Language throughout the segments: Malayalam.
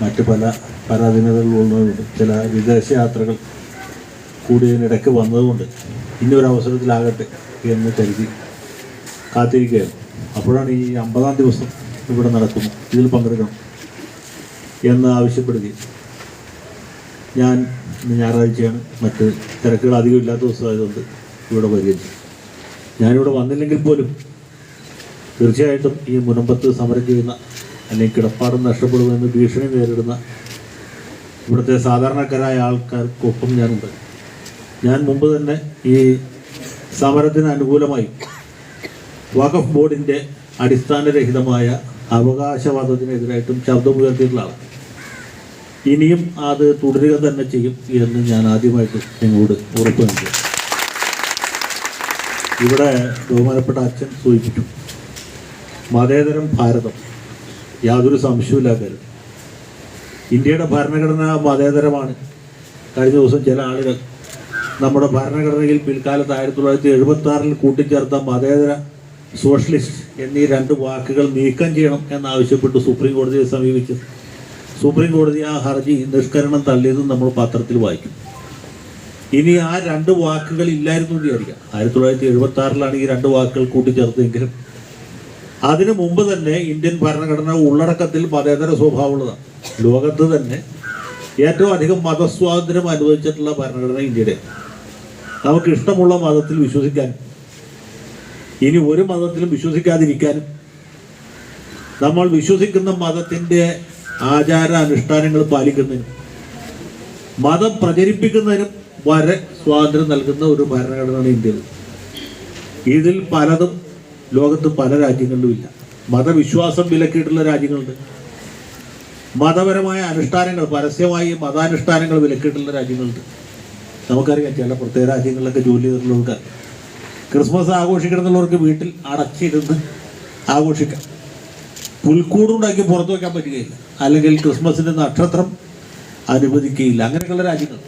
മറ്റ് പല പരാധീനതകളുള്ളതുകൊണ്ട് ചില വിദേശ യാത്രകൾ കൂടിയതിനിടയ്ക്ക് വന്നതുകൊണ്ട് ഇനിയൊരു അവസരത്തിലാകട്ടെ എന്ന് കരുതി കാത്തിരിക്കുകയാണ്. അപ്പോഴാണ് ഈ അമ്പതാം ദിവസം ഇവിടെ നടക്കുന്നു ഇതിൽ പങ്കെടുക്കണം എന്ന് ആവശ്യപ്പെടുകയും ഞാൻ ഞായറാഴ്ചയാണ് മറ്റ് തിരക്കുകൾ അധികം ഇല്ലാത്ത ദിവസമായതുകൊണ്ട് ഇവിടെ വരികയും ഞാനിവിടെ വന്നില്ലെങ്കിൽ പോലും തീർച്ചയായിട്ടും ഈ മുനമ്പത്ത് സമരം ചെയ്യുന്ന അല്ലെങ്കിൽ കിടപ്പാടം നഷ്ടപ്പെടുമെന്ന് ഭീഷണി നേരിടുന്ന ഇവിടുത്തെ സാധാരണക്കാരായ ആൾക്കാർക്കൊപ്പം ഞാനുണ്ട്. ഞാൻ മുമ്പ് തന്നെ ഈ സമരത്തിന് അനുകൂലമായി വഖഫ് ബോർഡിന്റെ അടിസ്ഥാനരഹിതമായ അവകാശവാദത്തിനെതിരായിട്ടും ശബ്ദമുയർത്തിയിട്ടുള്ള ആളാണ് ഇനിയും അത് തുടരുക തന്നെ ചെയ്യും എന്ന് ഞാൻ ആദ്യമായിട്ട് നിങ്ങളോട് ഉറപ്പ് നൽകി ഇവിടെ ബഹുമാനപ്പെട്ട അച്ഛൻ സൂചിപ്പിച്ചു മതേതരം ഭാരതം യാതൊരു കാര്യം ഇന്ത്യയുടെ ഭരണഘടന മതേതരമാണ്. കഴിഞ്ഞ ദിവസം ചില ആളുകൾ നമ്മുടെ ഭരണഘടനയിൽ പിൽക്കാലത്ത് ആയിരത്തി തൊള്ളായിരത്തി എഴുപത്തി ആറിൽ കൂട്ടിച്ചേർത്ത മതേതര സോഷ്യലിസ്റ്റ് എന്നീ രണ്ട് വാക്കുകൾ നീക്കം ചെയ്യണം എന്നാവശ്യപ്പെട്ട് സുപ്രീം കോടതിയെ സമീപിച്ചു സുപ്രീം കോടതി ആ ഹർജി നിഷ്കരണം തള്ളിയത് നമ്മൾ പത്രത്തിൽ വായിക്കും. ഇനി ആ രണ്ട് വാക്കുകൾ ഇല്ലായിരുന്നു വിചാരിക്കാം. ആയിരത്തി തൊള്ളായിരത്തി എഴുപത്തി ആറിലാണ് ഈ രണ്ട് വാക്കുകൾ കൂട്ടിച്ചേർത്തതെങ്കിലും അതിനു മുമ്പ് തന്നെ ഇന്ത്യൻ ഭരണഘടന ഉള്ളടക്കത്തിൽ മതേതര സ്വഭാവമുള്ളതാണ്. ലോകത്ത് തന്നെ ഏറ്റവും അധികം മതസ്വാതന്ത്ര്യം അനുവദിച്ചിട്ടുള്ള ഭരണഘടന ഇന്ത്യയുടെ. നമുക്ക് ഇഷ്ടമുള്ള മതത്തിൽ വിശ്വസിക്കാൻ ഇനി ഒരു മതത്തിലും വിശ്വസിക്കാതിരിക്കാനും നമ്മൾ വിശ്വസിക്കുന്ന മതത്തിന്റെ ആചാര അനുഷ്ഠാനങ്ങൾ പാലിക്കുന്നതിനും മതം പ്രചരിപ്പിക്കുന്നതിനും വരെ സ്വാതന്ത്ര്യം നൽകുന്ന ഒരു ഭരണഘടനയാണ് ഇന്ത്യയിൽ. ഇതിൽ പലതും ലോകത്ത് പല രാജ്യങ്ങളിലും ഇല്ല. മതവിശ്വാസം വിലക്കിയിട്ടുള്ള രാജ്യങ്ങളുണ്ട്. മതപരമായ അനുഷ്ഠാനങ്ങൾ പരസ്യമായി മതാനുഷ്ഠാനങ്ങൾ വിലക്കിയിട്ടുള്ള രാജ്യങ്ങളുണ്ട്. നമുക്കറിയാം ചില പ്രത്യേക രാജ്യങ്ങളിലൊക്കെ ജോലി ചെയ്തിട്ടുള്ളവർക്ക് ക്രിസ്മസ് ആഘോഷിക്കണമെന്നുള്ളവർക്ക് വീട്ടിൽ അടച്ചിരുന്ന് ആഘോഷിക്കാം. പുൽക്കൂടുണ്ടാക്കി പുറത്തു വയ്ക്കാൻ പറ്റുകയില്ല. അല്ലെങ്കിൽ ക്രിസ്മസിന്റെ നക്ഷത്രം അനുവദിക്കുകയില്ല. അങ്ങനെയൊക്കെയുള്ള രാജ്യങ്ങൾ.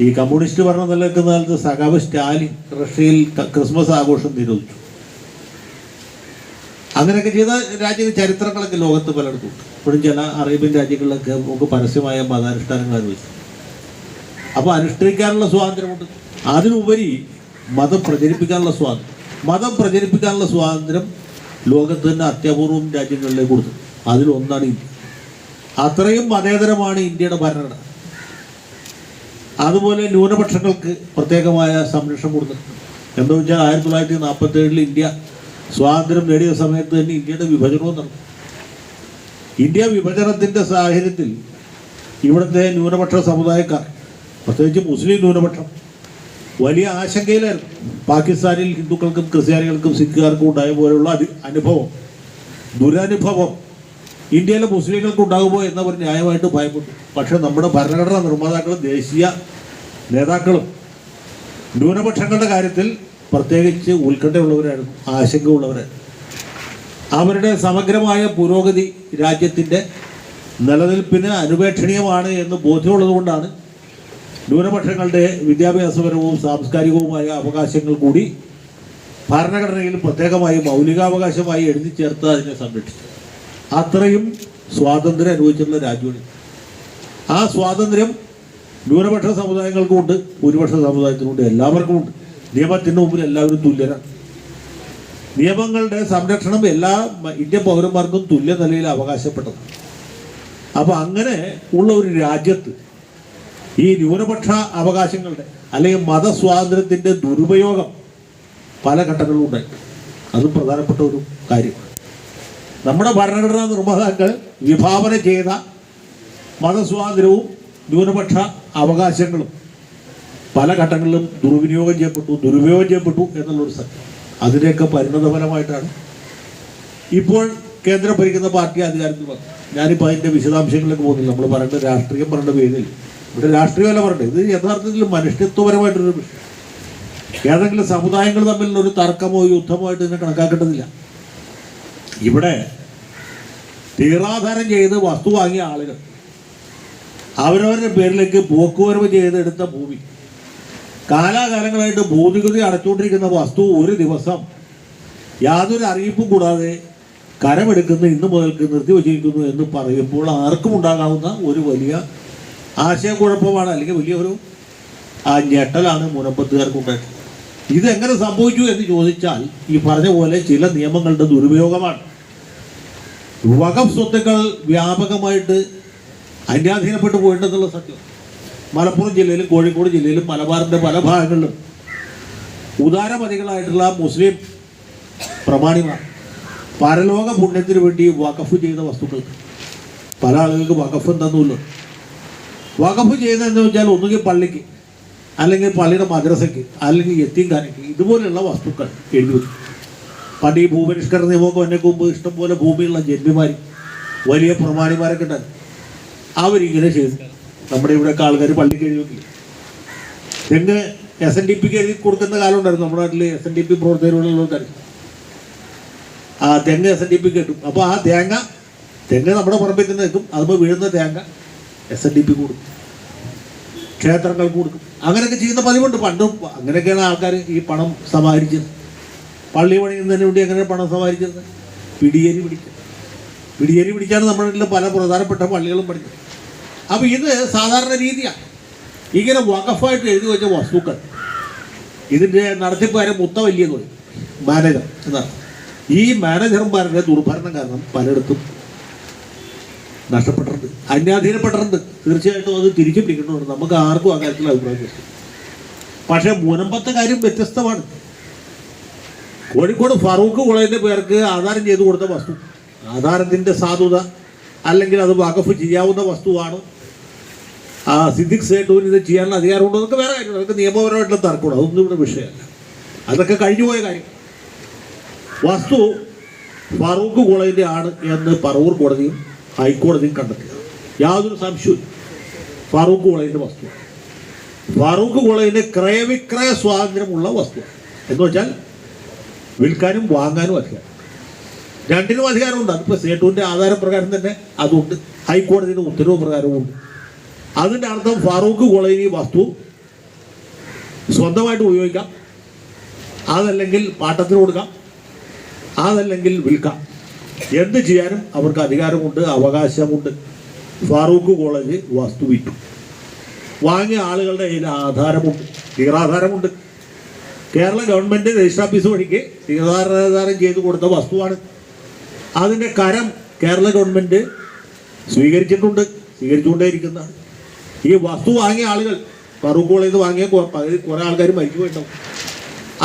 ഈ കമ്മ്യൂണിസ്റ്റ് ഭരണം നിലനിൽക്കുന്ന കാലത്ത് സഖാവ് സ്റ്റാലിൻ റഷ്യയിൽ ക്രിസ്മസ് ആഘോഷം നിരോധിച്ചു. അങ്ങനെയൊക്കെ ചെയ്ത രാജ്യ ചരിത്രങ്ങളൊക്കെ ലോകത്ത് പലയിടത്തും ഇപ്പോഴും ചില അറേബ്യൻ രാജ്യങ്ങളിലൊക്കെ നമുക്ക് പരസ്യമായ മതാനുഷ്ഠാനങ്ങൾ അനുവദിച്ചു അപ്പോൾ അനുഷ്ഠിക്കാനുള്ള സ്വാതന്ത്ര്യമുണ്ട്. അതിനുപരി മതം പ്രചരിപ്പിക്കാനുള്ള സ്വാതന്ത്ര്യം. മതം പ്രചരിപ്പിക്കാനുള്ള സ്വാതന്ത്ര്യം ലോകത്ത് തന്നെ അത്യപൂർവം രാജ്യങ്ങളിലേക്ക് കൊടുത്തു. അതിലൊന്നാണ് ഇന്ത്യ. അത്രയും മതേതരമാണ് ഇന്ത്യയുടെ ഭരണഘടന. അതുപോലെ ന്യൂനപക്ഷങ്ങൾക്ക് പ്രത്യേകമായ സംരക്ഷണം കൊടുത്തിട്ടുണ്ട് എന്താ വെച്ചാൽ ആയിരത്തി തൊള്ളായിരത്തി നാൽപ്പത്തി ഏഴിൽ ഇന്ത്യ സ്വാതന്ത്ര്യം നേടിയ സമയത്ത് തന്നെ ഇന്ത്യയുടെ വിഭജനവും നടന്നു. ഇന്ത്യ വിഭജനത്തിന്റെ സാഹചര്യത്തിൽ ഇവിടുത്തെ ന്യൂനപക്ഷ സമുദായക്കാർ പ്രത്യേകിച്ച് മുസ്ലിം ന്യൂനപക്ഷം വലിയ ആശങ്കയിലായിരുന്നു. പാകിസ്ഥാനിൽ ഹിന്ദുക്കൾക്കും ക്രിസ്ത്യാനികൾക്കും സിഖുകാർക്കും ഉണ്ടായ പോലെയുള്ള അനുഭവം ദുരനുഭവം ഇന്ത്യയിലെ മുസ്ലിങ്ങൾക്ക് ഉണ്ടാകുമോ എന്നവർ ന്യായമായിട്ട് ഭയപ്പെട്ടു. പക്ഷേ നമ്മുടെ ഭരണഘടനാ നിർമ്മാതാക്കളും ദേശീയ നേതാക്കളും ന്യൂനപക്ഷങ്ങളുടെ കാര്യത്തിൽ പ്രത്യേകിച്ച് ഉത്കണ്ഠയുള്ളവരായിരുന്നു ആശങ്കയുള്ളവർ അവരുടെ സമഗ്രമായ പുരോഗതി രാജ്യത്തിന്റെ നിലനിൽപ്പിന് അനുപേക്ഷണീയമാണ് എന്ന് ബോധ്യമുള്ളതുകൊണ്ടാണ് ന്യൂനപക്ഷങ്ങളുടെ വിദ്യാഭ്യാസപരവും സാംസ്കാരികവുമായ അവകാശങ്ങൾ കൂടി ഭരണഘടനയിൽ പ്രത്യേകമായി മൗലികാവകാശമായി എഴുതി ചേർത്ത് അതിനെ സംരക്ഷിച്ചു അത്രയും സ്വാതന്ത്ര്യം അനുഭവിച്ചിട്ടുള്ള രാജ്യമാണ്. ആ സ്വാതന്ത്ര്യം ന്യൂനപക്ഷ സമുദായങ്ങൾക്കുമുണ്ട് ഭൂരിപക്ഷ സമുദായത്തിനുമുണ്ട് എല്ലാവർക്കും നിയമത്തിന് മുമ്പിൽ എല്ലാവരും തുല്യരാണ് നിയമങ്ങളുടെ സംരക്ഷണം എല്ലാ ഇന്ത്യ ഇന്ത്യൻ പൗരന്മാർക്കും തുല്യ നിലയിൽ അവകാശപ്പെട്ടതാണ്. അപ്പോൾ അങ്ങനെ ഉള്ള ഒരു രാജ്യത്ത് ഈ ന്യൂനപക്ഷ അവകാശങ്ങളുടെ അല്ലെങ്കിൽ മതസ്വാതന്ത്ര്യത്തിന്റെ ദുരുപയോഗം പല ഘട്ടങ്ങളിലും ഉണ്ടായിട്ടുണ്ട് അതും പ്രധാനപ്പെട്ട ഒരു കാര്യമാണ് നമ്മുടെ ഭരണഘടനാ നിർമ്മാതാക്കൾ വിഭാവന ചെയ്ത മതസ്വാതന്ത്ര്യവും ന്യൂനപക്ഷ അവകാശങ്ങളും പല ഘട്ടങ്ങളിലും ദുർവിനിയോഗം ചെയ്യപ്പെട്ടു ദുരുപയോഗം ചെയ്യപ്പെട്ടു എന്നുള്ളൊരു സത്യം. അതിന്റെയൊക്കെ പരിണതഫലമായിട്ടാണ് ഇപ്പോൾ കേന്ദ്രം ഭരിക്കുന്ന പാർട്ടി അധികാരത്തിൽ വന്നത്. ഞാനിപ്പോൾ അതിന്റെ വിശദാംശങ്ങളിലേക്ക് പോകുന്നില്ല. നമ്മൾ പറയേണ്ട രാഷ്ട്രീയം പറയേണ്ട പേരിൽ. ഇവിടെ രാഷ്ട്രീയമല്ല പറയേണ്ടത്. ഇത് യഥാർത്ഥത്തിൽ മനുഷ്യത്വപരമായിട്ടൊരു വിഷയം. ഏതെങ്കിലും സമുദായങ്ങൾ തമ്മിലുള്ള ഒരു തർക്കമോ യുദ്ധമോ ആയിട്ട് ഇതിനെ കണക്കാക്കേണ്ടതില്ല. ഇവിടെ തീറാധാരം ചെയ്ത് വസ്തു വാങ്ങിയ ആളുകൾ അവരവരുടെ പേരിലേക്ക് പോക്കുവരവ് ചെയ്തെടുത്ത ഭൂമി കാലാകാലങ്ങളായിട്ട് ഭൂനികുതി അടച്ചുകൊണ്ടിരിക്കുന്ന വസ്തു ഒരു ദിവസം യാതൊരു അറിയിപ്പും കൂടാതെ കരമെടുക്കുന്ന ഇന്ന് മുതൽക്ക് നിർത്തിവച്ചിരിക്കുന്നു എന്ന് പറയുമ്പോൾ ആർക്കും ഉണ്ടാകാവുന്ന ഒരു വലിയ ആശയക്കുഴപ്പമാണ് അല്ലെങ്കിൽ വലിയൊരു ആ ഞെട്ടലാണ് മുനമ്പത്തുകാർക്ക് ഉണ്ടായത് ഇതെങ്ങനെ സംഭവിച്ചു എന്ന് ചോദിച്ചാൽ ഈ പറഞ്ഞ പോലെ ചില നിയമങ്ങളുടെ ദുരുപയോഗമാണ്. വകം സ്വത്തുക്കൾ വ്യാപകമായിട്ട് അന്യാധീനപ്പെട്ടു പോയിട്ടുണ്ടെന്നുള്ള സത്യം. മലപ്പുറം ജില്ലയിലും കോഴിക്കോട് ജില്ലയിലും മലബാറിന്റെ പല ഭാഗങ്ങളിലും ഉദാരമതികളായിട്ടുള്ള മുസ്ലിം പ്രമാണിമാർ പരലോക പുണ്യത്തിന് വേണ്ടി വഖഫ് ചെയ്ത വസ്തുക്കൾ. പല ആളുകൾക്ക് വഖഫ് എന്തെന്നുമില്ല. വഖഫ് ചെയ്യുന്നതെന്ന് വെച്ചാൽ ഒന്നുകിൽ പള്ളിക്ക് അല്ലെങ്കിൽ പള്ളിയുടെ മദ്രസയ്ക്ക് അല്ലെങ്കിൽ എത്തിങ്കാനയ്ക്ക് ഇതുപോലെയുള്ള വസ്തുക്കൾ എഴുതി വെച്ചു. പണ്ട് ഈ ഭൂപരിഷ്കരണ നിയമമൊക്കെ എന്നെ മുമ്പ് ഇഷ്ടംപോലെ ഭൂമിയുള്ള ജന്മിമാർ വലിയ പ്രമാണിമാരൊക്കെ ഉണ്ടായിരുന്നു. അവരിങ്ങനെ ചെയ്തു. നമ്മുടെ ഇവിടെ ആൾക്കാർ പള്ളി കഴിഞ്ഞു തെങ്ങ് എസ് എൻ ഡി പിക്ക് എഴുതി കൊടുക്കുന്ന കാലം ഉണ്ടായിരുന്നു. നമ്മുടെ നാട്ടിൽ എസ് എൻ ഡി പി പ്രവർത്തകരുള്ളവർക്കറിയാം ആ തെങ്ങ് എസ് എൻ ഡി പി കിട്ടും. അപ്പോൾ ആ തേങ്ങ തെങ്ങ് നമ്മുടെ പറമ്പിൽ തന്നെ നിൽക്കും അതുമ്പോൾ വീഴുന്ന തേങ്ങ എസ് എൻ ഡി പി കൊടുക്കും. ക്ഷേത്രങ്ങൾക്ക് കൊടുക്കും. അങ്ങനെയൊക്കെ ചെയ്യുന്ന പതിവുണ്ട്. പണ്ടും അങ്ങനെയൊക്കെയാണ് ആൾക്കാർ ഈ പണം സമാഹരിച്ചത് പള്ളി പണിയുന്നതിന് വേണ്ടി അങ്ങനെ പണം സമാഹരിച്ചത് പിടിയേരി പിടിക്കുക. പിടിയേരി പിടിക്കാൻ നമ്മുടെ പല പ്രധാനപ്പെട്ട പള്ളികളും പഠിച്ചത് അപ്പോൾ ഇത് സാധാരണ രീതിയാണ് ഇങ്ങനെ വകഫായിട്ട് എഴുതി വെച്ച വസ്തുക്കൾ. ഇതിന്റെ നടത്തിപ്പുകാരൻ മുത്ത വലിയ തോന്നി. മാനേജർ. എന്നാണ് ഈ മാനേജർമാരുടെ ദുർഭരണം കാരണം പലയിടത്തും നഷ്ടപ്പെട്ടിട്ടുണ്ട്. അന്യാധീനപ്പെട്ടിട്ടുണ്ട്. തീർച്ചയായിട്ടും അത് തിരിച്ചു പിടിക്കണമെന്ന് നമുക്ക് ആർക്കും ആ കാര്യത്തിൽ അഭിപ്രായം കിട്ടും പക്ഷേ മുനമ്പത്തെ കാര്യം വ്യത്യസ്തമാണ്. കോഴിക്കോട് ഫറൂഖ് കോളേജിന്റെ പേർക്ക് ആധാരം ചെയ്തു കൊടുത്ത വസ്തു. ആധാരത്തിന്റെ സാധുത അല്ലെങ്കിൽ അത് വകഫ് ചെയ്യാവുന്ന വസ്തുവാണ്. ആ സിദ്ദിഖ് സേട്ടുവിന് ഇത് ചെയ്യാനുള്ള അധികാരമുണ്ടോ? അതൊക്കെ വേറെ കാര്യമാണ് അതൊക്കെ നിയമപരമായിട്ടുള്ള തർക്കമാണ്. അതൊന്നും ഇവിടെ വിഷയമല്ല. അതൊക്കെ കഴിഞ്ഞുപോയ കാര്യം. വസ്തു ഫറൂഖ് കോളേജിന്റെ ആണ് എന്ന് പറവൂർ കോടതിയും ഹൈക്കോടതിയും കണ്ടെത്തിയത്. യാതൊരു സംശയവും ഫറൂഖ് കോളേജിന്റെ വസ്തു. ഫറൂഖ് കോളേജിന്റെ ക്രയവിക്രയ സ്വാതന്ത്ര്യമുള്ള വസ്തു. എന്ന് വെച്ചാൽ വിൽക്കാനും വാങ്ങാനും അധികാരം. രണ്ടിനും അധികാരമുണ്ട്. അതിപ്പോൾ സേട്ടുവിന്റെ ആധാരപ്രകാരം തന്നെ അതുണ്ട്. ഹൈക്കോടതിയുടെ ഉത്തരവ് പ്രകാരവും ഉണ്ട് അതിന്റെ അർത്ഥം ഫാറൂഖ് കോളേജിൽ വസ്തു സ്വന്തമായിട്ട് ഉപയോഗിക്കാം. അതല്ലെങ്കിൽ പാട്ടത്തിന് കൊടുക്കാം. അതല്ലെങ്കിൽ വിൽക്കാം. എന്ത് ചെയ്യാനും അവർക്ക് അധികാരമുണ്ട് അവകാശമുണ്ട്. ഫാറൂഖ് കോളേജ് വസ്തു വിറ്റു. വാങ്ങിയ ആളുകളുടെ കയ്യിൽ ആധാരമുണ്ട് തീരാധാരമുണ്ട് കേരള ഗവൺമെന്റ് രജിസ്റ്റർ ഓഫീസ് വഴിക്ക് തീരാധാരം ചെയ്തു കൊടുത്ത വസ്തുവാണ്. അതിന്റെ കരം കേരള ഗവൺമെന്റ് സ്വീകരിച്ചിട്ടുണ്ട് സ്വീകരിച്ചുകൊണ്ടേയിരിക്കുന്നതാണ്. ഈ വസ്തു വാങ്ങിയ ആളുകൾ ഫറൂഖോളിൽ നിന്ന് വാങ്ങിയ കുറെ ആൾക്കാർ മരിച്ചു പോയിട്ടുണ്ടാവും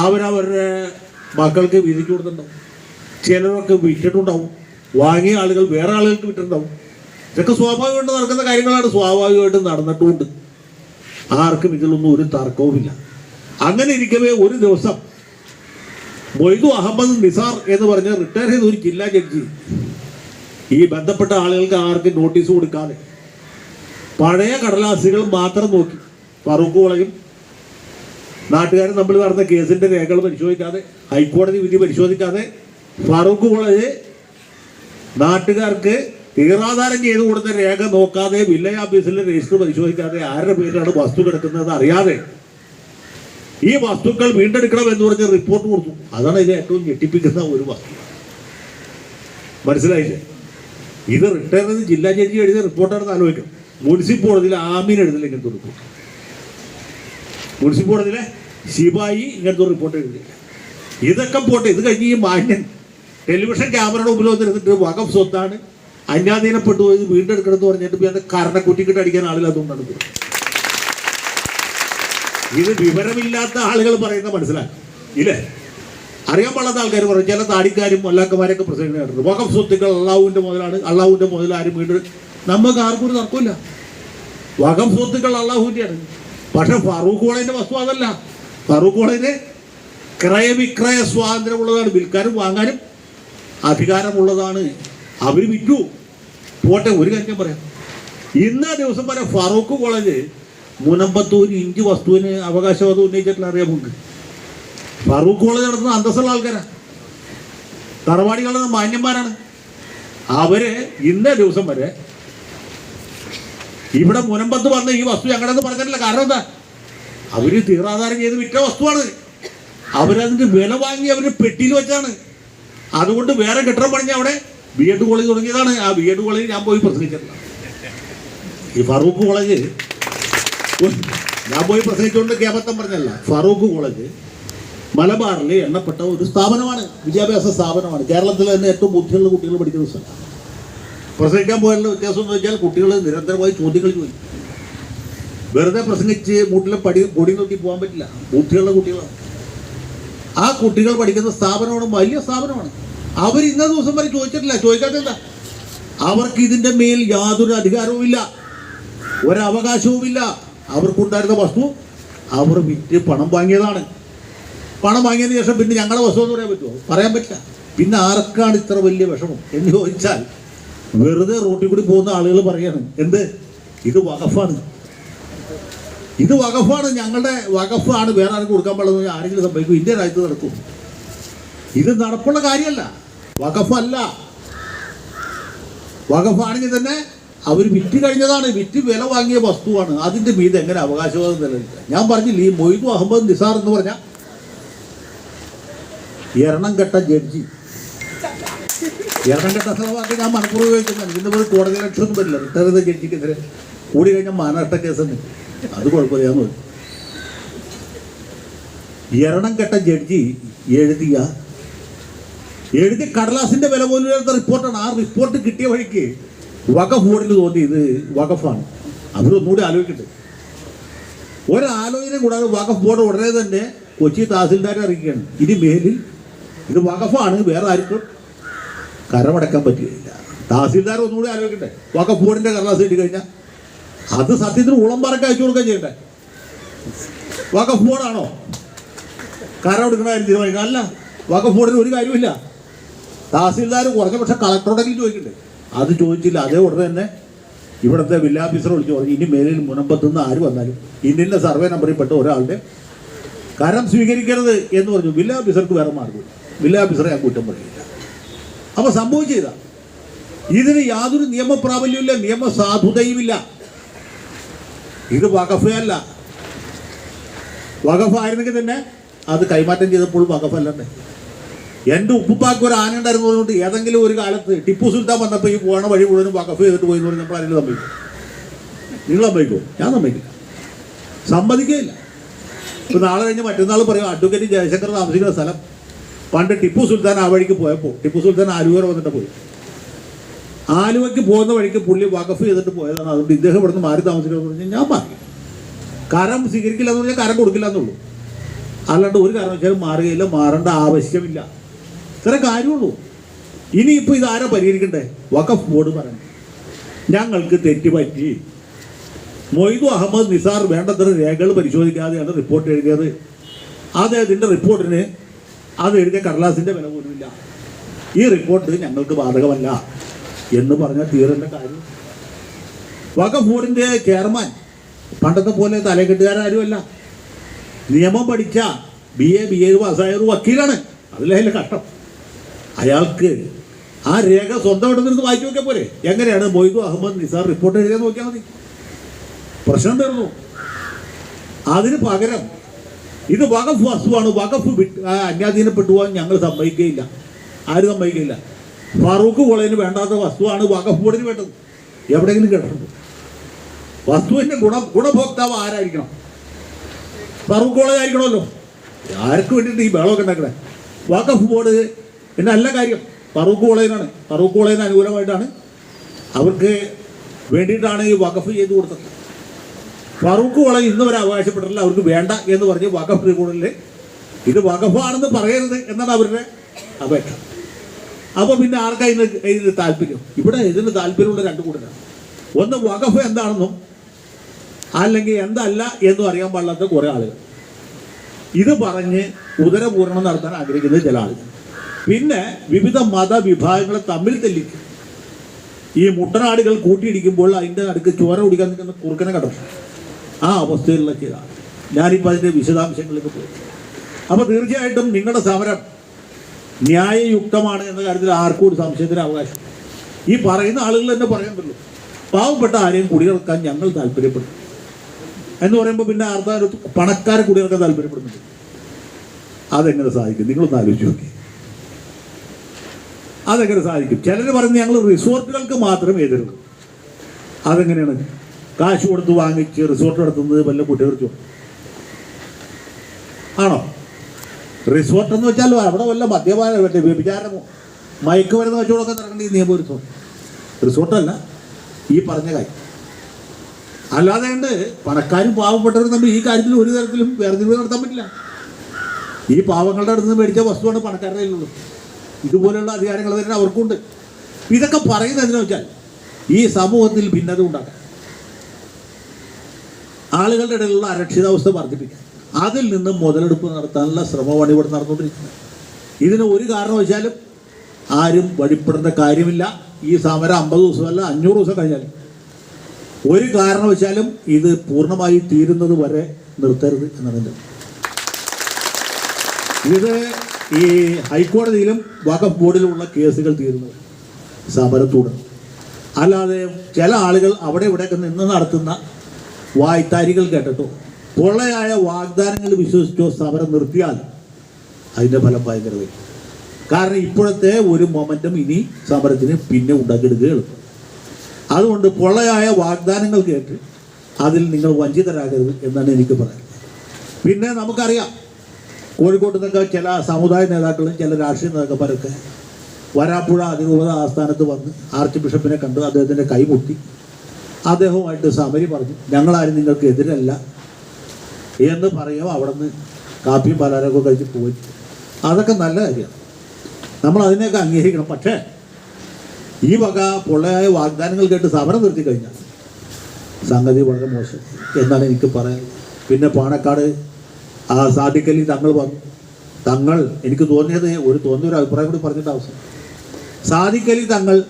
അവരവരുടെ മക്കൾക്ക് വിധിച്ചു കൊടുത്തിട്ടുണ്ടാവും. ചിലരൊക്കെ വിറ്റിട്ടുണ്ടാവും. വാങ്ങിയ ആളുകൾ വേറെ ആളുകൾക്ക് വിറ്റിട്ടുണ്ടാവും. ഇതൊക്കെ സ്വാഭാവികമായിട്ട് നടക്കുന്ന കാര്യങ്ങളാണ്. സ്വാഭാവികമായിട്ട് നടന്നിട്ടുമുണ്ട്. ആർക്കും ഇതിലൊന്നും ഒരു തർക്കവുമില്ല അങ്ങനെ ഇരിക്കവേ ഒരു ദിവസം മൊയ്തു അഹമ്മദ് നിസാർ എന്ന് പറഞ്ഞ റിട്ടയർ ചെയ്ത ഒരു ജില്ലാ ജഡ്ജി. ഈ ബന്ധപ്പെട്ട ആളുകൾക്ക് ആർക്കും നോട്ടീസ് കൊടുക്കാതെ പഴയ കടലാസികൾ മാത്രം നോക്കി. ഫറൂഖ് കോളയും നാട്ടുകാരും നമ്മൾ നടന്ന കേസിന്റെ രേഖകൾ പരിശോധിക്കാതെ ഹൈക്കോടതി വിധി പരിശോധിക്കാതെ ഫറൂഖ് കോളേജ് നാട്ടുകാർക്ക് തീറാധാരം ചെയ്തു കൊടുത്ത രേഖ നോക്കാതെ വില്ലേജ് ഓഫീസിലെ രജിസ്റ്റർ പരിശോധിക്കാതെ ആരുടെ പേരിലാണ് വസ്തു കിടക്കുന്നത് അറിയാതെ ഈ വസ്തുക്കൾ വീണ്ടെടുക്കണം എന്ന് പറഞ്ഞ് റിപ്പോർട്ട് കൊടുത്തു. അതാണ് ഇത് ഏറ്റവും ഞെട്ടിപ്പിക്കുന്ന ഒരു വസ്തു. മനസ്സിലായില്ലേ? ഇത് റിട്ടയർ ജില്ലാ ജഡ്ജി എഴുതിയ റിപ്പോർട്ടാണെന്ന് ആലോചിക്കണം മുനിസിപ്പൽ കോടതിയിൽ ആമീൻ എഴുതില്ല ഇങ്ങനത്തെ റിപ്പോർട്ട് മുനിസിപ്പ് കോടതിയിലെ ശിപായി ഇങ്ങനത്തെ റിപ്പോർട്ട് എഴുതില്ല ഇതൊക്കെ പോട്ടെ ഇത് കഴിഞ്ഞ് ഈ മാന്യൻ ടെലിവിഷൻ ക്യാമറയുടെ മുമ്പിൽ വന്നിരുന്നിട്ട് വകം സ്വത്താണ്. അന്യാധീനപ്പെട്ടു പോയി വീണ്ടെടുക്കണം എന്ന് പറഞ്ഞിട്ട് പിന്നെ അത് കരണക്കുറ്റിക്കിട്ട് അടിക്കാൻ ആളില്ലാത്തതുകൊണ്ടാണ് ഇത്. ഇത് വിവരമില്ലാത്ത ആളുകൾ പറയുന്ന മനസ്സിലാക്കും. ഇല്ലേ? അറിയാൻ പാടാത്ത ആൾക്കാർ പറയും ചില താടിക്കാരും മല്ലാക്കന്മാരൊക്കെ പ്രസിഡന്റ് വകം സ്വത്തുക്കൾ അള്ളാഹുവിന്റെ മുതലാണ് അള്ളാഹുവിന്റെ മുതൽ ആരും വീണ്ടും നമുക്ക് ആർക്കും ഒരു തർക്കമില്ല വകം സ്വത്തുക്കൾ അള്ളാഹുവിന്റെയാണ് പക്ഷെ ഫറൂഖ് കോളേജിന്റെ വസ്തു അതല്ല. ഫറൂഖ് കോളേജിന് ക്രയവിക്രയ സ്വാതന്ത്ര്യമുള്ളതാണ്. വിൽക്കാനും വാങ്ങാനും അധികാരമുള്ളതാണ്. അവർ വിറ്റു. പോട്ടെ ഒരു കാര്യം പറയാം. ഇന്ന ദിവസം വരെ ഫറൂഖ് കോളേജ് മുനമ്പത്തൂർ ഇഞ്ച് വസ്തുവിന് അവകാശവാദം ഉന്നയിച്ചിട്ടില്ല അറിയാം നമുക്ക് ഫറൂഖ് കോളേജ് നടത്തുന്ന അന്തസ്സുള്ള ആൾക്കാരാണ് തറവാടികളുടെ മാന്യന്മാരാണ്. അവർ ഇന്ന ദിവസം വരെ ഇവിടെ മുനമ്പത്ത് വന്ന ഈ വസ്തു ഞങ്ങളുടെ പറഞ്ഞിട്ടില്ല. കാരണം എന്താ? അവർ തീറാധാരം ചെയ്ത് വിറ്റ വസ്തുവാണ്. അവരതിന്റെ വില വാങ്ങി അവർ പെട്ടിയിൽ വെച്ചാണ്. അതുകൊണ്ട് വേറെ കെട്ടിടം പണിഞ്ഞ അവിടെ ബി എഡ് കോളേജ് തുടങ്ങിയതാണ്. ആ ബി എഡ് കോളേജ് ഞാൻ പോയി പ്രസംഗിച്ചിട്ടില്ല. ഈ ഫറൂഖ് കോളേജ് ഞാൻ പോയി പ്രസംഗിച്ചുകൊണ്ട് കേമത്തം പറഞ്ഞല്ല. ഫറൂഖ് കോളേജ് മലബാറിൽ എണ്ണപ്പെട്ട ഒരു സ്ഥാപനമാണ്. വിദ്യാഭ്യാസ സ്ഥാപനമാണ്. കേരളത്തിൽ തന്നെ ഏറ്റവും ബുദ്ധിയുള്ള കുട്ടികൾ പഠിക്കുന്ന സ്ഥലം. പ്രസംഗിക്കാൻ പോയാലുള്ള വ്യത്യാസം എന്ന് വെച്ചാൽ കുട്ടികൾ നിരന്തരമായി ചോദ്യങ്ങൾ ചോദിക്കും വെറുതെ പ്രസംഗിച്ച് മൂട്ടിലെ പടി പൊടി നോക്കി പോകാൻ പറ്റില്ല. ബുദ്ധിയുള്ള കുട്ടികളാണ്. ആ കുട്ടികൾ പഠിക്കുന്ന സ്ഥാപനമാണ് വലിയ സ്ഥാപനമാണ്. അവർ ഇന്ന ദിവസം വരെ ചോദിച്ചിട്ടില്ല. ചോദിക്കാത്തെന്താ അവർക്ക് ഇതിന്റെ മേൽ യാതൊരു അധികാരവുമില്ല ഒരവകാശവുമില്ല. അവർക്കുണ്ടായിരുന്ന വസ്തു അവർ വിറ്റ് പണം വാങ്ങിയതാണ്. പണം വാങ്ങിയതിന് ശേഷം പിന്നെ ഞങ്ങളുടെ വസ്തു എന്ന് പറയാൻ പറ്റുമോ? പറയാൻ പറ്റില്ല. പിന്നെ ആർക്കാണ് ഇത്ര വലിയ വിഷമം? എന്ന് ചോദിച്ചാൽ വെറുതെ റോട്ടിൽ കൂടി പോകുന്ന ആളുകൾ പറയാണ് എന്ത്? ഇത് വകഫാണ് ഇത് വകഫാണ് ഞങ്ങളുടെ വകഫാണ് വേറെ ആർക്കും കൊടുക്കാൻ പാടുന്നത് ആരെങ്കിലും സംഭവിക്കും. ഇന്ത്യ രാജ്യത്ത് നടക്കും. ഇത് നടപ്പുള്ള കാര്യമല്ല. വകഫല്ല വകഫാണെങ്കിൽ തന്നെ അവർ വിറ്റ് കഴിഞ്ഞതാണ്. വിറ്റ് വില വാങ്ങിയ വസ്തുവാണ്. അതിന്റെ മീത് എങ്ങനെ അവകാശവാദം നിലനിൽക്കുക? ഞാൻ പറഞ്ഞില്ല ഈ മൊയ്തു അഹമ്മദ് നിസാർ എന്ന് പറഞ്ഞ എറണം കെട്ട ജഡ്ജി. കെട്ട സ്ഥലമാക്കി ഞാൻ മനഃപൂർവം ഉപയോഗിക്കുന്നതാണ് ഇതിന്റെ പേര് കോടതി ലക്ഷ്യമൊന്നും വരില്ല. റിട്ടയർ ചെയ്ത് ജഡ്ജിക്കെതിരെ കൂടി കഴിഞ്ഞാൽ മാനനഷ്ട കേസെന്ന് അത് കുഴപ്പമില്ലാന്ന് പറഞ്ഞു. എറണം കെട്ട ജഡ്ജി എഴുതിയ എഴുതി കടലാസിന്റെ വില പോലും ഇല്ലാത്ത റിപ്പോർട്ടാണ്. ആ റിപ്പോർട്ട് കിട്ടിയ വഴിക്ക് വഖഫ് ബോർഡിന് തോന്നി. ഇത് വഖഫാണ് അവരൊന്നുകൂടി ആലോചിക്കട്ടെ. ഒരാലോചന കൂടാതെ വഖഫ് ബോർഡ് ഉടനെ തന്നെ കൊച്ചി തഹസിൽദാരെ അറിയിക്കുകയാണ്. ഇനി മേലിൽ ഇത് വഖഫാണ് വേറെ ആർക്കും കരമടക്കാൻ പറ്റുകയില്ല തഹസീൽദാർ ഒന്നുകൂടി ആലോചിക്കട്ടെ. വക്കപ്പൂടിന്റെ കടലാസ് കിട്ടി കഴിഞ്ഞാൽ അത് സത്യത്തിന് ഉളംപാറക്ക് അയച്ചു കൊടുക്കാൻ ചെയ്യട്ടെ. ബോർഡാണോ കരം എടുക്കണമായിരുന്നു കാര്യം തീരുമാനിക്കുക അല്ല ബോർഡിന് ഒരു കാര്യമില്ല തഹസീൽദാർ കുറഞ്ഞ പക്ഷെ കളക്ടറോടെങ്കിലും ചോദിക്കണ്ടേ അത് ചോദിച്ചില്ല. അതേ ഉടനെ തന്നെ ഇവിടുത്തെ വില്ലാഫീസർ വിളിച്ചു പറഞ്ഞു ഇനി മേലിൽ മുനമ്പത്തുനിന്ന് ആര് വന്നാലും ഇന്നിന്റെ സർവേ നമ്പറിൽ പെട്ട ഒരാളുടെ കരം സ്വീകരിക്കരുത് എന്ന് പറഞ്ഞു. വില്ലാഫീസർക്ക് വേറെ മാർഗം വില്ലാഫീസറെ ഞാൻ കുറ്റം പറയില്ല അപ്പോൾ ചെയ്ത. ഇതിന് യാതൊരു നിയമപ്രാബല്യമില്ല നിയമസാധുതയുമില്ല. ഇത് വകഫ് അല്ല വകഫ് ആയിരുന്നെങ്കിൽ തന്നെ അത് കൈമാറ്റം ചെയ്തപ്പോൾ വകഫ് അല്ലണ്ടേ എന്റെ ഉപ്പുപ്പാക്ക് ഒരു ആന ഉണ്ടായിരുന്നു ഏതെങ്കിലും ഒരു കാലത്ത് ടിപ്പു സുൽത്താൻ വന്നപ്പോൾ ഈ പോണ വഴി മുഴുവനും വകഫ് ചെയ്തിട്ട് പോയി നമ്മൾ അതിന് സമ്മതിക്കും നിങ്ങൾ സമ്മതിക്കുമോ? ഞാൻ സമ്മതിക്കില്ല. സമ്മതിക്കുകയില്ല. ഇപ്പൊ നാളെ കഴിഞ്ഞ് മറ്റന്നാൾ പറയും അഡ്വക്കേറ്റ് ജയശങ്കർ താമസിക്കുന്ന സ്ഥലം പണ്ട് ടിപ്പു സുൽത്താൻ ആ വഴിക്ക് പോയപ്പോൾ ടിപ്പു സുൽത്താൻ ആലുവ വന്നിട്ട് പോയി. ആലുവയ്ക്ക് പോകുന്ന വഴിക്ക് പുള്ളി വകഫ് ചെയ്തിട്ട് പോയതാണ്. അതുകൊണ്ട് ഇദ്ദേഹം ഇവിടുന്ന് മാറി താമസിക്കണമെന്ന് പറഞ്ഞാൽ ഞാൻ മാറി കരം സ്വീകരിക്കില്ല എന്ന് പറഞ്ഞാൽ കരം കൊടുക്കില്ല എന്നുള്ളൂ. അല്ലാണ്ട് ഒരു കാരണവശാലും മാറുകയില്ല മാറേണ്ട ആവശ്യമില്ല. ഇത്ര കാര്യമുള്ളൂ. ഇനിയിപ്പോൾ ഇതാരാ പരിഹരിക്കണ്ടേ? വഖഫ് ബോർഡ് പറഞ്ഞു ഞങ്ങൾക്ക് തെറ്റ് പറ്റി മൊയ്തു അഹമ്മദ് നിസാർ വേണ്ടത്ര രേഖകൾ പരിശോധിക്കാതെയാണ് റിപ്പോർട്ട് എഴുതിയത്. അദ്ദേഹത്തിന്റെ റിപ്പോർട്ടിന് അത് എഴുതിയ കടലാസിന്റെ വില പോലുമില്ല. ഈ റിപ്പോർട്ട് ഞങ്ങൾക്ക് ബാധകമല്ല എന്ന് പറഞ്ഞ തീരേണ്ട കാര്യം. ബോർഡിന്റെ ചെയർമാൻ പണ്ടത്തെ പോലെ തലകെട്ടുകാരും നിയമം പഠിച്ച ബി എ ബി എ പാസ്സായ ഒരു വക്കീലാണ്. അതിലതിലെ കഷ്ടം. അയാൾക്ക് ആ രേഖ സ്വന്തം എടുത്തിരുന്ന് വായിച്ചു നോക്കിയാൽ പോരെ. എങ്ങനെയാണ് മൊയ്തു അഹമ്മദ് നിസാർ റിപ്പോർട്ട് എഴുതിയാൽ നോക്കിയാൽ മതി. പ്രശ്നം തീർന്നു. അതിന് പകരം ഇത് വകഫ് വസ്തുവാണ്. വകഫ് വിട്ട് അന്യാധീനപ്പെട്ടു പോകാൻ ഞങ്ങൾ സമ്മതിക്കുകയില്ല. ആരും സമ്മതിക്കില്ല ഫറൂഖ് കോളേജിന് വേണ്ടാത്ത വസ്തുവാണ് വകഫ് ബോർഡിന് വേണ്ടത്. എവിടെയെങ്കിലും കേട്ടിട്ടുണ്ട് വസ്തുവിന്റെ ഗുണ ഗുണഭോക്താവ് ആരായിരിക്കണം? ഫറൂഖ് കോളേജ് ആയിരിക്കണമല്ലോ. ആർക്ക് വേണ്ടിയിട്ട് ഈ ബഹളമൊക്കെ ഉണ്ടാക്കണേ? വകഫ് ബോർഡ് പിന്നെ നല്ല കാര്യം. ഫറൂഖ് കോളേജിനാണ്. ഫറൂഖ് കോളേജിന് അനുകൂലമായിട്ടാണ് അവർക്ക് വേണ്ടിയിട്ടാണ് ഈ വകഫ് ചെയ്തു കൊടുത്തത്. ഫറൂഖ് കോളേജ് ഇന്ന് വരെ അവകാശപ്പെട്ടിട്ടില്ല. അവർക്ക് വേണ്ട എന്ന് പറഞ്ഞ് വഖഫ് ട്രിബ്യൂണലിൽ ഇത് വഖഫാണെന്ന് പറയരുത് എന്നാണ് അവരുടെ അപേക്ഷ. അപ്പോൾ പിന്നെ ആർക്കാ ഇതിന് ഇതിന് താല്പര്യം? ഇവിടെ ഇതിന് താല്പര്യമുള്ള രണ്ട് കൂട്ടരാണ്. ഒന്ന് വഖഫ് എന്താണെന്നും അല്ലെങ്കിൽ എന്തല്ല എന്നും അറിയാൻ പാടില്ലാത്ത കുറേ ആളുകൾ. ഇത് പറഞ്ഞ് ഉദരപൂരണം നടത്താൻ ആഗ്രഹിക്കുന്ന ചില ആളുകൾ. പിന്നെ വിവിധ മതവിഭാഗങ്ങളെ തമ്മിൽ തെല്ലിക്കും. ഈ മുട്ടനാടുകൾ കൂട്ടിയിടിക്കുമ്പോൾ അതിന്റെ അടുക്ക് ചോര കുടിക്കാൻ നിൽക്കുന്ന കുറുക്കനെ കണ്ടു ആ ചില ആളുകൾ ഞാനിപ്പോൾ അതിന്റെ വിശദാംശങ്ങളിലേക്ക് പോയി. അപ്പോൾ തീർച്ചയായിട്ടും നിങ്ങളുടെ സമരം ന്യായയുക്തമാണ് എന്ന കാര്യത്തിൽ ആർക്കും ഒരു സംശയത്തിന് അവകാശം ഈ പറയുന്ന ആളുകൾ തന്നെ പറയാൻ പറ്റുള്ളൂ. പാവപ്പെട്ട ആരെയും കുടിയിറക്കാൻ ഞങ്ങൾ താല്പര്യപ്പെടും എന്ന് പറയുമ്പോൾ പിന്നെ അർദ്ധ പണക്കാരെ കുടിയിറക്കാൻ താല്പര്യപ്പെടുന്നുണ്ട് അതെങ്ങനെ സാധിക്കും? നിങ്ങളൊന്ന് ആലോചിച്ച് നോക്കി. അതെങ്ങനെ സാധിക്കും? ചിലർ പറയുന്നത് ഞങ്ങൾ റിസോർട്ടുകൾക്ക് മാത്രം എതിർക്കും അതെങ്ങനെയാണ്? കാശ് കൊടുത്ത് വാങ്ങിച്ച് റിസോർട്ട് നടത്തുന്നത് വല്ല കുറ്റകൃത്യം ആണോ? റിസോർട്ട് എന്ന് വെച്ചാൽ അവിടെ വല്ല മദ്യപാന മറ്റേ വ്യഭിചാരമോ മയക്കുമരുന്ന് കച്ചവടമൊക്കെ നടക്കേണ്ട ഈ നിയമം റിസോർട്ട് റിസോർട്ടല്ല ഈ പറഞ്ഞ കാര്യം. അല്ലാതെ ഉണ്ട് പണക്കാരും പാവപ്പെട്ടവരും തമ്മിൽ ഈ കാര്യത്തിൽ ഒരു തരത്തിലും വേർതിരിവ് നടത്താൻ പറ്റില്ല. ഈ പാവങ്ങളുടെ അടുത്ത് നിന്ന് മേടിച്ച വസ്തുവാണ് പണക്കാരുടെ കയ്യിലുള്ളത്. ഇതുപോലെയുള്ള അധികാരങ്ങൾ തന്നെ അവർക്കുണ്ട്. ഇതൊക്കെ പറയുന്നത് വെച്ചാൽ ഈ സമൂഹത്തിൽ ഭിന്നത ഉണ്ടാക്കാൻ. ആളുകളുടെ ഇടയിലുള്ള അരക്ഷിതാവസ്ഥ വർദ്ധിപ്പിക്കാൻ. അതിൽ നിന്നും മുതലെടുപ്പ് നടത്താനുള്ള ശ്രമമാണ് ഇവിടെ നടന്നുകൊണ്ടിരിക്കുന്നത്. ഇതിന് ഒരു വെച്ചാലും ആരും വഴിപ്പെടേണ്ട കാര്യമില്ല. ഈ സമരം അമ്പത് ദിവസമല്ല അഞ്ഞൂറ് ദിവസം കഴിഞ്ഞാലും ഒരു കാരണം വെച്ചാലും ഇത് പൂർണമായി തീരുന്നത് വരെ നിർത്തരുത് എന്നതിന്റെ ഇത് ഈ ഹൈക്കോടതിയിലും വഖഫ് ബോർഡിലുമുള്ള കേസുകൾ തീരുന്നത് സമരത്തോട്. അല്ലാതെ ചില ആളുകൾ അവിടെ ഇവിടെയൊക്കെ നിന്ന് നടത്തുന്ന വായ്ത്താരികൾ കേട്ടിട്ടോ. പൊള്ളയായ വാഗ്ദാനങ്ങൾ വിശ്വസിച്ചോ സമരം നിർത്തിയാൽ അതിന്റെ ഫലം ഭയങ്കര കാരണം ഇപ്പോഴത്തെ ഒരു മൊമെന്റം ഇനി സമരത്തിന് പിന്നെ ഉണ്ടാക്കിയെടുക്കുകയുള്ളൂ അതുകൊണ്ട് പൊള്ളയായ വാഗ്ദാനങ്ങൾ കേട്ട് അതിൽ നിങ്ങൾ വഞ്ചിതരാകരുത് എന്നാണ് എനിക്ക് പറയുന്നത് പിന്നെ നമുക്കറിയാം കോഴിക്കോട്ട് നിന്നൊക്കെ ചില സമുദായ നേതാക്കളും ചില രാഷ്ട്രീയ നേതാക്കന്മാരൊക്കെ വരാപ്പുഴ അതിരൂപത ആസ്ഥാനത്ത് വന്ന് ആർച്ച് ബിഷപ്പിനെ കണ്ടു അദ്ദേഹത്തിന്റെ കൈമുട്ടി അദ്ദേഹവുമായിട്ട് സമരി പറഞ്ഞു ഞങ്ങളാരും നിങ്ങൾക്ക് എതിരല്ല. എന്ന് പറയുമോ അവിടെ നിന്ന് കാപ്പിയും പലഹാരമൊക്കെ കഴിച്ച് പോയി. അതൊക്കെ നല്ല കാര്യമാണ്. നമ്മൾ അതിനെയൊക്കെ അംഗീകരിക്കണം. പക്ഷേ ഈ വക പൊള്ളയായ വാഗ്ദാനങ്ങൾ കേട്ട് സമരം നിർത്തി കഴിഞ്ഞാൽ സംഗതി വളരെ മോശം എന്നാണ് എനിക്ക് പറയാൻ. പിന്നെ പാണക്കാട് ആ സാധിക്കലി തങ്ങൾ വന്നു. തങ്ങൾ എനിക്ക് തോന്നിയത് ഒരു തോന്നിയ ഒരു അഭിപ്രായം കൂടി പറഞ്ഞിട്ട് ആവശ്യം സാധിക്കലി തങ്ങൾ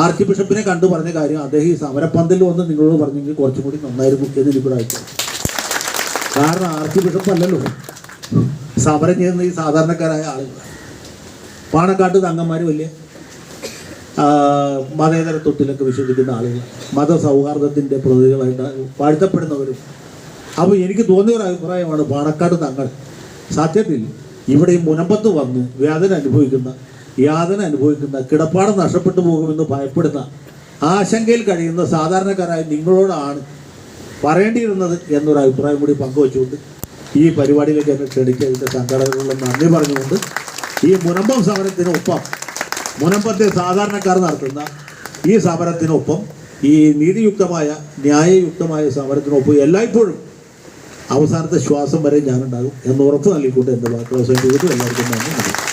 ആർച്ച് ബിഷപ്പിനെ കണ്ടു പറഞ്ഞ കാര്യം അദ്ദേഹം ഈ സമരപ്പന്തൽ വന്ന് നിങ്ങളോട് പറഞ്ഞെങ്കിൽ കുറച്ചും കൂടി നന്നായിരുന്നു എന്ന് അഭിപ്രായം കാരണം ആർച്ച് ബിഷപ്പ് അല്ലല്ലോ. സമരം ചെയ്യുന്ന ഈ സാധാരണക്കാരായ ആളുകൾ. പാണക്കാട്ട് തങ്ങന്മാർ വലിയ മതേതര തൊട്ടിലൊക്കെ വിശ്വസിക്കുന്ന ആളുകൾ മതസൗഹാർദ്ദത്തിന്റെ പ്രതികളായിട്ട് വാഴ്ത്തപ്പെടുന്നവരും. അപ്പോൾ എനിക്ക് തോന്നിയ ഒരു അഭിപ്രായമാണ് പാണക്കാട് തങ്ങൾ. സത്യത്തിൽ ഇവിടെ ഈ മുനമ്പത്ത് വന്ന് വേദന അനുഭവിക്കുന്ന യാതന അനുഭവിക്കുന്ന കിടപ്പാടം നഷ്ടപ്പെട്ടു പോകുമെന്ന് ഭയപ്പെടുന്ന ആശങ്കയിൽ കഴിയുന്ന സാധാരണക്കാരായ നിങ്ങളോടാണ് പറയേണ്ടിയിരുന്നത് എന്നൊരു അഭിപ്രായം കൂടി പങ്കുവച്ചുകൊണ്ട് ഈ പരിപാടിയിലേക്ക് എന്നെ ക്ഷണിച്ചതിന്റെ സംഘടനകളുടെ നന്ദി പറഞ്ഞുകൊണ്ട് ഈ മുനമ്പം സമരത്തിനൊപ്പം മുനമ്പത്തെ സാധാരണക്കാർ നടത്തുന്ന ഈ സമരത്തിനൊപ്പം ഈ നീതിയുക്തമായ ന്യായയുക്തമായ സമരത്തിനൊപ്പം എല്ലായ്പ്പോഴും അവസാനത്തെ ശ്വാസം വരെ ഞാനുണ്ടാകും എന്ന് ഉറപ്പ് നൽകിക്കൊണ്ട് എന്റെ വാക്കുകൾ എല്ലാവർക്കും നന്ദി.